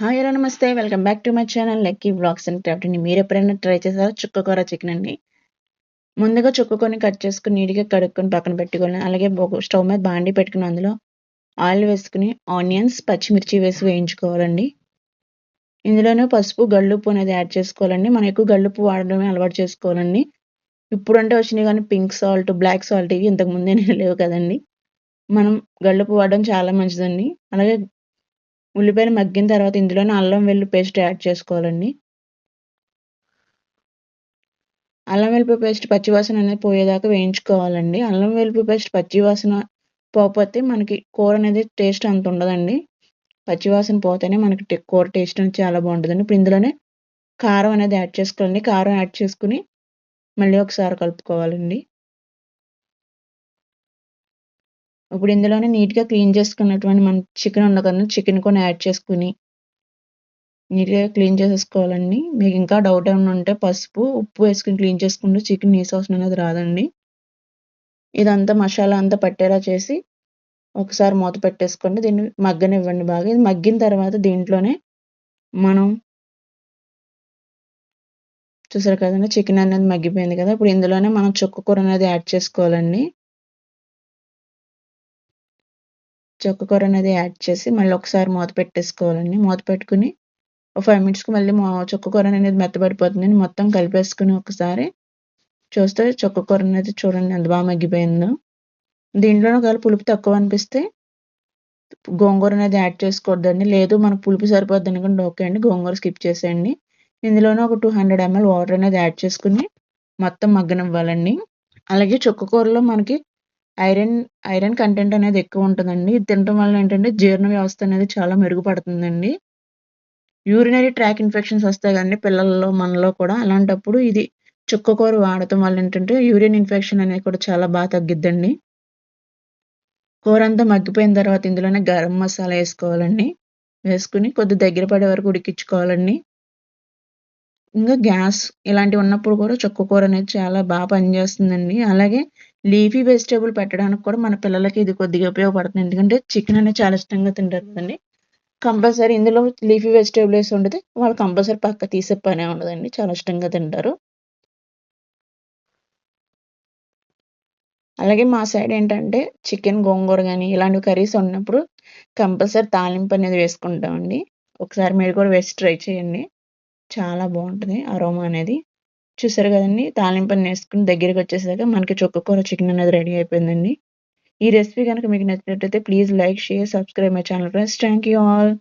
Hi hello నమస్తే. Welcome back to my channel lucky vlogs and craft అండి మీరు ఎప్పుడైనా ట్రై చేసారో చుక్కకూర చికెన్ అండి? ముందుగా చుక్కకొని కట్ చేసుకుని నీట్గా కడుక్కొని పక్కన పెట్టుకోవాలి అలాగే స్టవ్ మీద బాండి పెట్టుకుని అందులో ఆయిల్ వేసుకుని ఆనియన్స్ పచ్చిమిర్చి వేసి వేయించుకోవాలండి. ఇందులోనే పసుపు గళ్ళుప్పు అనేది యాడ్ చేసుకోవాలండి. మనం ఎక్కువ గళ్ళుప్పు వాడడమే అలవాటు చేసుకోవాలండి. ఇప్పుడంటే వచ్చినాయి కానీ పింక్ సాల్ట్ బ్లాక్ సాల్ట్ ఇవి ఇంతకు ముందే లేవు కదండి. మనం గళ్ళుప్పు వాడడం చాలా మంచిదండి. అలాగే ఉల్లిపాయలు మగ్గిన తర్వాత ఇందులోనే అల్లం వెల్లు పేస్ట్ యాడ్ చేసుకోవాలండి. అల్లం వెల్లుల్లి పేస్ట్ పచ్చివాసన అనేది పోయేదాకా వేయించుకోవాలండి. అల్లం వెల్లుల్లి పేస్ట్ పచ్చివాసన పోకపోతే మనకి కూర అనేది టేస్ట్ అంత ఉండదండి. పచ్చివాసన పోతేనే మనకి కూర టేస్ట్ అనేది చాలా బాగుంటుందండి. ఇప్పుడు ఇందులోనే కారం అనేది యాడ్ చేసుకోవాలండి. కారం యాడ్ చేసుకుని మళ్ళీ ఒకసారి కలుపుకోవాలండి. ఇప్పుడు ఇందులోనే నీట్గా క్లీన్ చేసుకున్నటువంటి మన చికెన్ ఉన్న కదా చికెన్ కూడా యాడ్ చేసుకుని నీట్గా క్లీన్ చేసేసుకోవాలండి. మీకు ఇంకా డౌట్ ఏమైనా ఉంటే పసుపు ఉప్పు వేసుకుని క్లీన్ చేసుకుంటే చికెన్ నీసు అవసరం అనేది రాదండి. ఇదంతా మసాలా అంతా పట్టేలా చేసి ఒకసారి మూత పెట్టేసుకోండి. దీన్ని మగ్గనివ్వండి బాగా. ఇది మగ్గిన తర్వాత దీంట్లోనే మనం చూసారు కదండి చికెన్ అనేది మగ్గిపోయింది కదా. ఇప్పుడు ఇందులోనే మనం చుక్క కూర అనేది యాడ్ చేసుకోవాలండి. చొక్క కూర అనేది యాడ్ చేసి మళ్ళీ ఒకసారి మూత పెట్టేసుకోవాలండి. మూత పెట్టుకుని ఒక ఫైవ్ మినిట్స్కి మళ్ళీ చొక్క కూర అనేది మెత్తబడిపోతుంది. మొత్తం కలిపేసుకుని ఒకసారి చూస్తే చొక్క కూర అనేది చూడండి ఎంత బాగా మగ్గిపోయిందో. దీంట్లో ఒకవేళ పులుపు తక్కువ అనిపిస్తే గోంగూర అనేది యాడ్ చేసుకోవద్దండి. లేదు మనకు పులుపు సరిపోద్ది అనుకుంటే ఓకే అండి. గోంగూర స్కిప్ చేసేయండి. ఇందులోనే ఒక టూ హండ్రెడ్ ఎంఎల్ వాటర్ అనేది యాడ్ చేసుకుని మొత్తం మగ్గనివ్వాలండి. అలాగే చుక్క కూరలో మనకి ఐరన్ ఐరన్ కంటెంట్ అనేది ఎక్కువ ఉంటుందండి. ఇది తినడం వల్ల ఏంటంటే జీర్ణ వ్యవస్థ అనేది చాలా మెరుగుపడుతుందండి. యూరినరీ ట్రాక్ ఇన్ఫెక్షన్స్ వస్తాయి కదండి పిల్లల్లో మనలో కూడా. అలాంటప్పుడు ఇది చుక్క కూర వాడటం వల్ల ఏంటంటే యూరిన్ ఇన్ఫెక్షన్ అనేది కూడా చాలా బాగా తగ్గిద్దండి. కూర అంతా మగ్గిపోయిన తర్వాత ఇందులోనే గరం మసాలా వేసుకోవాలండి. వేసుకుని కొద్ది దగ్గర పడే వరకు ఉడికించుకోవాలండి. ఇంకా గ్యాస్ ఇలాంటివి ఉన్నప్పుడు కూడా చుక్క కూర అనేది చాలా బాగా పనిచేస్తుందండి. అలాగే లీఫీ వెజిటేబుల్ పెట్టడానికి కూడా మన పిల్లలకి ఇది కొద్దిగా ఉపయోగపడుతుంది. ఎందుకంటే చికెన్ అనేది చాలా ఇష్టంగా తింటారు కదండి. కంపల్సరీ ఇందులో లీఫీ వెజిటేబుల్ వేసి ఉండదు వాళ్ళు కంపల్సరీ పక్క తీసే పనే ఉండదండి. చాలా ఇష్టంగా తింటారు. అలాగే మా సైడ్ ఏంటంటే చికెన్ గోంగూర కానీ ఇలాంటి కర్రీస్ ఉన్నప్పుడు కంపల్సరీ తాలింపు అనేది వేసుకుంటామండి. ఒకసారి మీరు కూడా వేసి ట్రై చేయండి. చాలా బాగుంటుంది అరోమా అనేది. చూసారు కదండి? తాలింపని వేసుకుని దగ్గరికి వచ్చేసాక మనకి చుక్కకూర చికెన్ అనేది రెడీ అయిపోయిందండి. ఈ రెసిపీ కనుక మీకు నచ్చినట్లయితే please like share subscribe my channel friends. Thank you all.